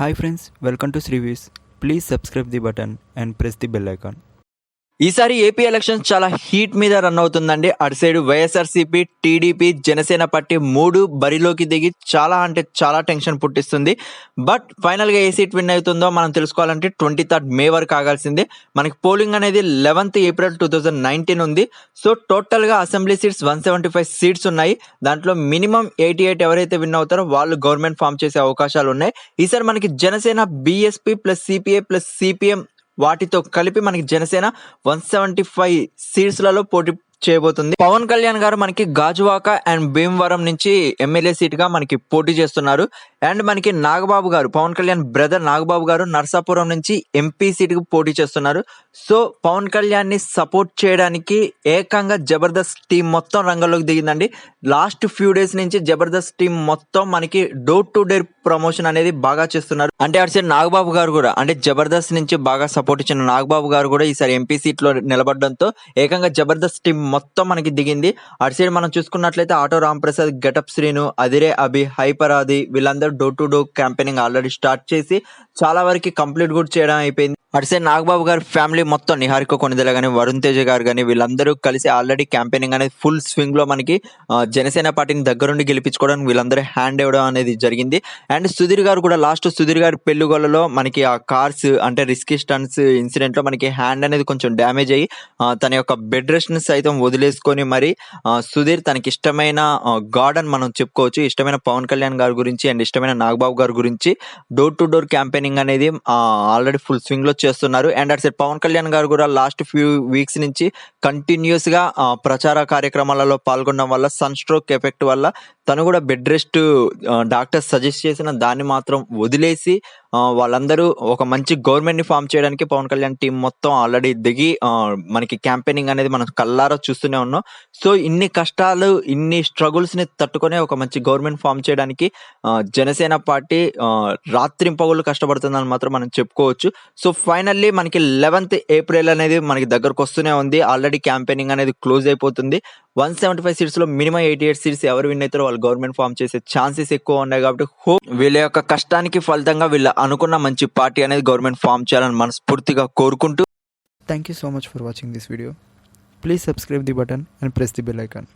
Hi friends, welcome to Srivis. Please subscribe the button and press the bell icon. ఈసారి AP elections చాలా heat మీద run అవుతుందండి. అటు side YSRCP TDP Janasena party మూడు బరిలోకి దిగి చాలా అంటే చాలా టెన్షన్ పుట్టిస్తుంది. బట్ ఫైనల్గా ఏ సీట్ విన్ అవుతుందో మనం తెలుసుకోవాలంటే ట్వంటీ థర్డ్ మే వరకు ఆగాల్సిందే. మనకి పోలింగ్ అనేది eleventh April two thousand nineteen ఉంది. సో టోటల్గా assembly seats one seventy five seats ఉన్నాయి. దాంట్లో మినిమం ఎయిటీ ఎయిట్ ఎవరైతే విన్ అవుతారో వాళ్ళు గవర్నమెంట్ ఫామ్ చేసే అవకాశాలు ఉన్నాయి. ఈసారి మనకి Janasena BSP plus CPI plus CPM వాటితో కలిపి మనకి జనసేన వన్ సెవెంటీ ఫైవ్ సీట్స్లలో పోటీ చేయబోతుంది. పవన్ కళ్యాణ్ గారు మనకి గాజువాక అండ్ భీమవరం నుంచి ఎమ్మెల్యే సీట్గా మనకి పోటీ చేస్తున్నారు. అండ్ మనకి నాగబాబు గారు పవన్ కళ్యాణ్ బ్రదర్ నాగబాబు గారు నర్సాపురం నుంచి ఎంపీ సీట్కు పోటీ చేస్తున్నారు. సో పవన్ కళ్యాణ్ని సపోర్ట్ చేయడానికి ఏకంగా జబర్దస్త్ టీం మొత్తం రంగంలోకి దిగిందండి. లాస్ట్ ఫ్యూ డేస్ నుంచి జబర్దస్త్ టీం మొత్తం మనకి డోర్ టు డోర్ ప్రమోషన్ అనేది బాగా చేస్తున్నారు. అంటే అటు సైడ్ నాగబాబు గారు కూడా అంటే జబర్దస్త్ నుంచి బాగా సపోర్ట్ ఇచ్చిన నాగబాబు గారు కూడా ఈసారి ఎంపీ సీట్లో నిలబడడంతో ఏకంగా జబర్దస్త్ టీం మొత్తం మనకి దిగింది. అటు సైడ్ మనం చూసుకున్నట్లయితే auto Ramprasad getup Srinu Adhire Abhi hyper Aadi వీళ్ళందరూ door to door campaigning already start చేసి చాలా వరకు కంప్లీట్ కూడా చేయడం అయిపోయింది. అటు సైడ్ నాగబాబు గారి ఫ్యామిలీ మొత్తం నిహారిక కొనిదెల కానీ వరుణ్ తేజ్ గారు కానీ వీళ్ళందరూ కలిసి ఆల్రెడీ క్యాంపెయినింగ్ అనేది ఫుల్ స్వింగ్లో మనకి జనసేన పార్టీని దగ్గరుండి గెలిపించుకోవడానికి వీళ్ళందరూ హ్యాండ్ ఇవ్వడం అనేది జరిగింది. అండ్ సుధీర్ గారు కూడా లాస్ట్ సుధీర్ గారి పెళ్ళిగొల్లలో మనకి ఆ కార్స్ అంటే రిస్కీ స్టన్స్ ఇన్సిడెంట్లో మనకి హ్యాండ్ అనేది కొంచెం డ్యామేజ్ అయ్యి తన యొక్క బెడ్ రెస్ట్ని సైతం వదిలేసుకొని మరి సుధీర్ తనకి ఇష్టమైన గార్డెన్ మనం చెప్పుకోవచ్చు. ఇష్టమైన పవన్ కళ్యాణ్ గారి గురించి అండ్ ఇష్టమైన నాగబాబు గారి గురించి డోర్ టు డోర్ క్యాంపెయినింగ్ అనేది ఆల్రెడీ ఫుల్ స్వింగ్లో చేస్తున్నారు. And at side Pawan Kalyan గారు కూడా లాస్ట్ ఫ్యూ వీక్స్ నుంచి కంటిన్యూస్గా ప్రచార కార్యక్రమాలలో పాల్గొనడం వల్ల సన్ స్ట్రోక్ ఎఫెక్ట్ వల్ల తను కూడా బెడ్ రెస్ట్ డాక్టర్ సజెస్ట్ చేసిన దాన్ని మాత్రం వదిలేసి వాళ్ళందరూ ఒక మంచి గవర్నమెంట్ని ఫామ్ చేయడానికి పవన్ కళ్యాణ్ టీం మొత్తం ఆల్రెడీ దిగి మనకి క్యాంపెయినింగ్ అనేది మనం కల్లారా చూస్తూనే ఉన్నాం. సో ఇన్ని కష్టాలు ఇన్ని స్ట్రగుల్స్ని తట్టుకొని ఒక మంచి గవర్నమెంట్ ఫామ్ చేయడానికి జనసేన పార్టీ రాత్రింపగళ్ళు కష్టపడుతుందని మాత్రం మనం చెప్పుకోవచ్చు. సో ఫైనల్లీ మనకి లెవెన్త్ ఏప్రిల్ అనేది మనకి దగ్గరకు వస్తూనే ఉంది. ఆల్రెడీ క్యాంపెయినింగ్ అనేది క్లోజ్ అయిపోతుంది. వన్ సెవెంటీ ఫైవ్ సీట్స్లో మినిమం ఎయిటీ ఎయిట్ సీట్స్ ఎవరు విన్ అవుతారో వాళ్ళు గవర్నమెంట్ ఫామ్ చేసే ఛాన్సెస్ ఎక్కువ ఉన్నాయి కాబట్టి హోప్ వీళ్ళ యొక్క కష్టానికి ఫలితంగా వీళ్ళు అనుకున్న మంచి పార్టీ అనేది గవర్నమెంట్ ఫామ్ చేయాలని మనస్ఫూర్తిగా కోరుకుంటూ thank you so much for watching this video please subscribe the button and press the bell icon